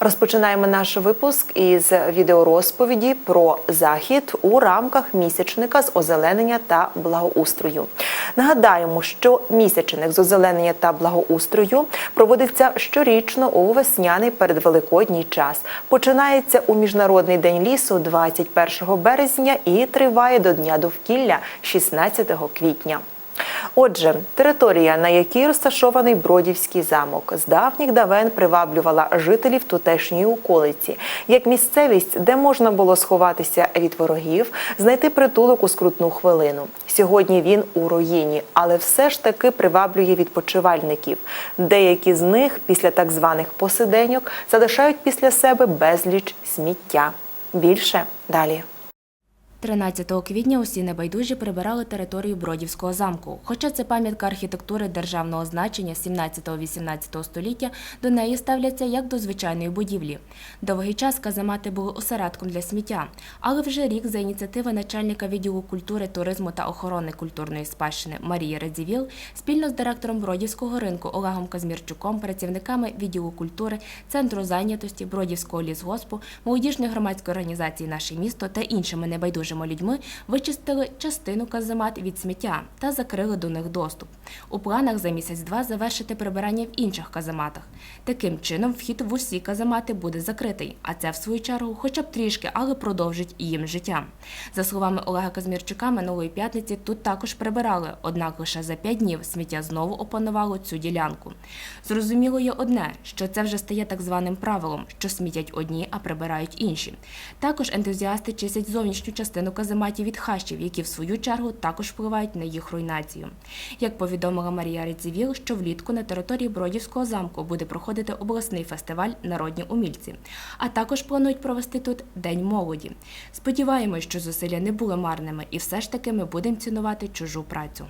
Розпочинаємо наш випуск із відеорозповіді про захід у рамках місячника з озеленення та благоустрою. Нагадаємо, що місячник з озеленення та благоустрою проводиться щорічно у весняний передвеликодній час. Починається у міжнародний день лісу 21 березня і триває до Дня довкілля 16 квітня. Отже, територія, на якій розташований Бродівський замок, з давніх давен приваблювала жителів тутешньої околиці, як місцевість, де можна було сховатися від ворогів, знайти притулок у скрутну хвилину. Сьогодні він у руїні, але все ж таки приваблює відпочивальників. Деякі з них після так званих посиденьок залишають після себе безліч сміття. Більше далі. 13 квітня усі небайдужі прибирали територію Бродівського замку. Хоча це пам'ятка архітектури державного значення 17-18 століття, до неї ставляться як до звичайної будівлі. Довгий час каземати були осередком для сміття, але вже рік за ініціативи начальника відділу культури, туризму та охорони культурної спадщини Марії Радзівіл спільно з директором Бродівського ринку Олегом Казмірчуком, працівниками відділу культури, центру зайнятості, Бродівського лісгоспу, молодіжної громадської організації Наше місто та іншими небайдужими людьми вичистили частину каземат від сміття та закрили до них доступ. У планах за місяць-два завершити прибирання в інших казематах. Таким чином, вхід в усі каземати буде закритий, а це в свою чергу, хоча б трішки, але продовжить їм життя. За словами Олега Казмірчука, минулої п'ятниці тут також прибирали, однак лише за п'ять днів сміття знову опанувало цю ділянку. Зрозуміло є одне, що це вже стає так званим правилом, що смітять одні, а прибирають інші. Також ентузіасти чистять зовнішню частину казематів від хащів, які в свою чергу також впливають на їх руйнацію. Як повідомила Марія Рецівіл, що влітку на території Бродівського замку буде проходити обласний фестиваль Народні умільці, а також планують провести тут День молоді. Сподіваємось, що зусилля не були марними, і все ж таки ми будемо цінувати чужу працю.